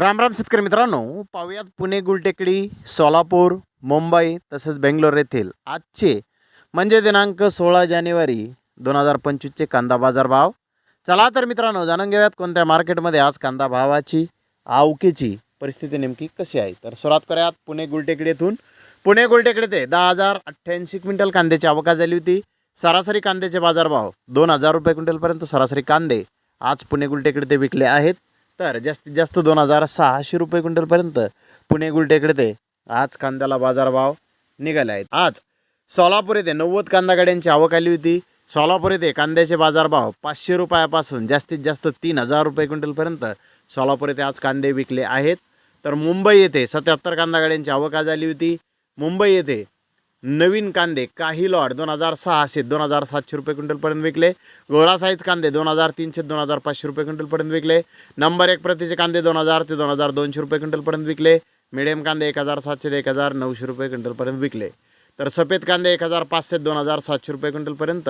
राम राम शेतकरी मित्रांनो पाहुयात पुणे गुलटेकडी सोलापूर मुंबई तसेच बेंगलोर येथील आजचे म्हणजे दिनांक सोळा जानेवारी दोन हजार पंचवीसचे कांदा बाजार भाव. चला तर मित्रांनो जाणून घेऊयात कोणत्या मार्केटमध्ये आज कांदा भावाची आवकेची परिस्थिती नेमकी कशी आहे. तर सुरुवात करूयात पुणे गुलटेकडी येथून. पुणे गुलटेकडे ते दहा हजार अठ्ठ्याऐंशी क्विंटल कांद्याची आवका झाली होती. सरासरी कांद्याचे बाजारभाव दोन हजार रुपये क्विंटलपर्यंत सरासरी कांदे आज पुणे गुलटेकडे ते विकले आहेत. तर जास्तीत जास्त दोन हजार सहाशे रुपये क्विंटलपर्यंत पुणे गुलटेकडे ते. आज कांद्याला बाजारभाव निघाले आहेत. आज सोलापूर येथे नव्वद कांदा गाड्यांची आवक आली होती. सोलापूर येथे कांद्याचे बाजारभाव पाचशे रुपयापासून जास्तीत जास्त तीन हजार रुपये क्विंटलपर्यंत सोलापूर येथे आज कांदे विकले आहेत. तर मुंबई येथे सत्याहत्तर कांदा गाड्यांची आवक आज आली होती. मुंबई येथे नवीन कांदे काही लॉट दोन हजार सहाशे दोन हजार सातशे रुपये क्विंटलपर्यंत विकले. गोळा साईज कांदे दोन हजार तीनशे दोन हजार पाचशे रुपये क्विंटलपर्यंत विकले. नंबर एक प्रतीचे कांदे दोन हजार ते दोन हजार दोनशे रुपये क्विंटलपर्यंत विकले. मिडियम कांदे एक हजार सातशे ते एक हजार नऊशे रुपये क्विंटलपर्यंत विकले. तर सफेद कांदे एक हजार पाचशे दोन हजार सातशे रुपये क्विंटलपर्यंत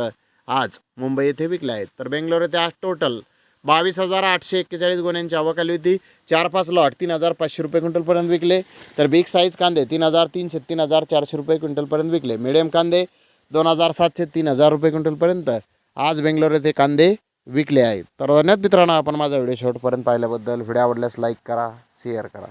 आज मुंबई येथे विकले आहेत. तर बेंगलोर येथे आज टोटल बावीस हजार आठशे एक्केचाळीस गुन्ह्यांची आवक आली होती. चार पाच लॉट तीन हजार पाचशे रुपये क्विंटलपर्यंत विकले. तर बिग साईज कांदे तीन हजार तीनशे तीन हजार चारशे रुपये क्विंटलपर्यंत विकले. मिडियम कांदे दोन हजार सातशे तीन हजार रुपये क्विंटलपर्यंत. आज बेंगलोर येथे कांदे विकले आहेत. तर धन्यवाद मित्रांनो आपण माझा व्हिडिओ शेवटपर्यंत पाहिल्याबद्दल. व्हिडिओ आवडल्यास लाईक करा शेअर करा.